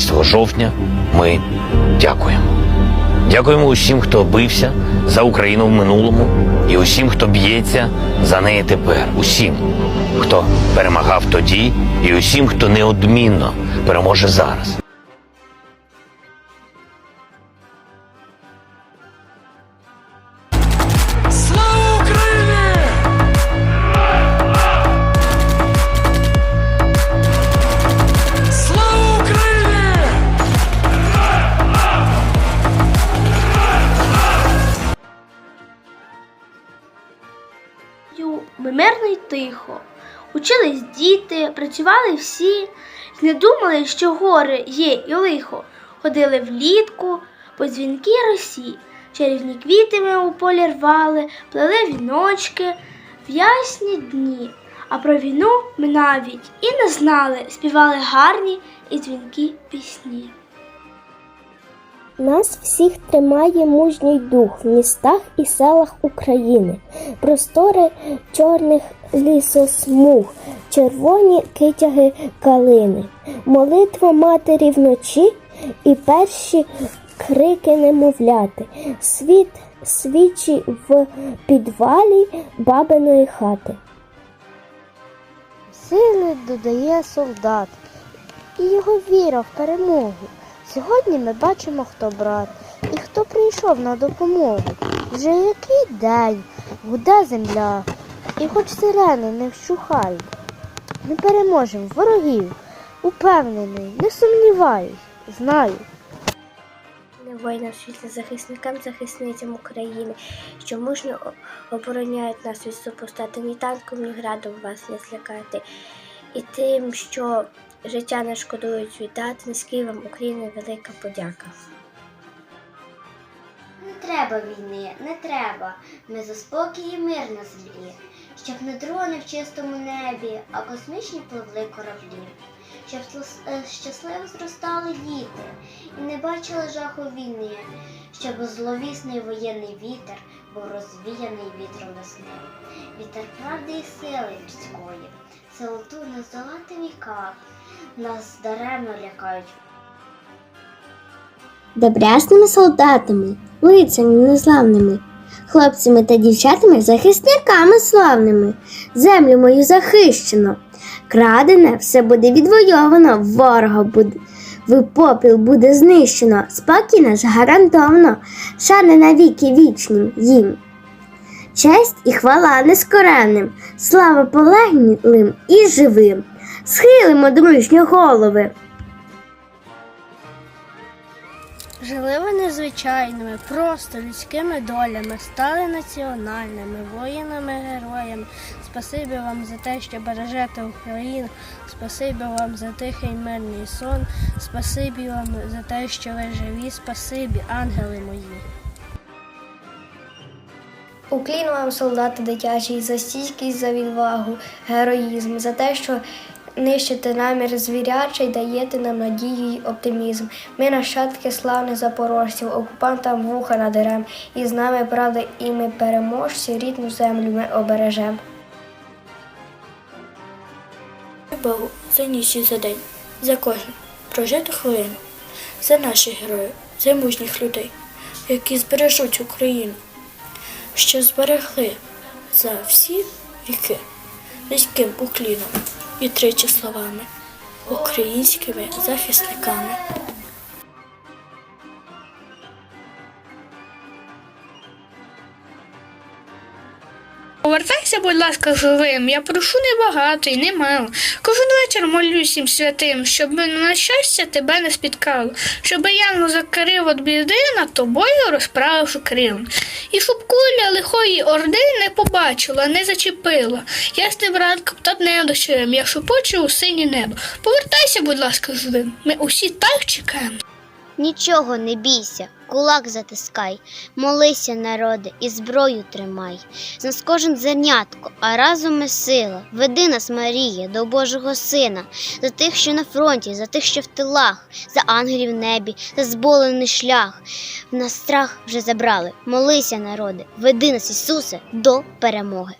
жовтня ми дякуємо. Дякуємо усім, хто бився за Україну в минулому, і усім, хто б'ється за неї тепер. Усім, хто перемагав тоді, і усім, хто неодмінно переможе зараз. Ю, мирно й тихо. Учились діти, працювали всі, не думали, що горе є і лихо. Ходили влітку по дзвінкій росі. Чарівні квіти ми у полі рвали, плели віночки в ясні дні. А про війну ми навіть і не знали, співали гарні і дзвінкі пісні. Нас всіх тримає мужній дух в містах і селах України, простори чорних лісосмуг, червоні китяги калини, молитва матері вночі і перші крики немовляти, світ свічі в підвалі бабиної хати. Сили додає солдат і його віра в перемогу. Сьогодні ми бачимо, хто брат і хто прийшов на допомогу. Вже який день гуде земля, і хоч сирени не вщухають. Ми переможемо ворогів, упевнений, не сумніваюсь, знаю. Воїнам світло захисникам, захисницям України, що мужньо обороняють нас від супостати, ні танком, ні градом вас не злякати. І тим, що життя не шкодують віддати, низький вам України велика подяка. Не треба війни, не треба. Ми за спокій і мир на землі, щоб не дрони в чистому небі, а космічні пливли кораблі, щоб е, щасливо зростали діти і не бачили жаху війни, щоб зловісний воєнний вітер був розвіяний вітром весни. Вітер правди і сили людської, силоту не здолати віка, нас даремно лякають. Добрясними солдатами, лицями незламними, хлопцями та дівчатами, захисниками славними, землю мою захищено, крадене все буде відвойовано, ворога буде, в попіл буде знищено, спокій наш гарантовано, шани навіки вічні їм. Честь і хвала нескореним, слава полеглим і живим, схилимо дружньо голови. Жили ви незвичайними, просто людськими долями, стали національними, воїнами-героями. Спасибі вам за те, що бережете Україну, спасибі вам за тихий мирний сон, спасибі вам за те, що ви живі, спасибі, ангели мої. Уклін вам, солдати дитячий, за стійкість, за відвагу, героїзм, за те, що нищите намір звірячий, даєте нам надію й оптимізм. Ми нащадки славних запорожців, окупантам вуха надерем, і з нами правда, і ми переможці, рідну землю ми обережем. Богу за ніч і за день, за кожну прожиту хвилину, за наших героїв, за мужніх людей, які збережуть Україну, що зберегли за всі віки низьким укліном і тричі словами, українськими захисниками. Повертайся, будь ласка, живим. Я прошу небагато і немало. Кожен вечір молюсь святим, щоб на щастя тебе не спіткало, щоб янгол закрив від біди над тобою, розправивши крилом. І щоб куля лихої орди не побачила, не зачепила. Ясним ранком та днем дощем, я шепочу у синє небо. Повертайся, будь ласка, живим. Ми усі так чекаємо. Нічого не бійся, кулак затискай, молися, народи, і зброю тримай. З нас кожен зернятко, а разом ми сила. Веди нас, Марія, до Божого Сина, за тих, що на фронті, за тих, що в тилах, за ангелів небі, за зболений шлях. В нас страх вже забрали. Молися, народи, веди нас, Ісусе, до перемоги.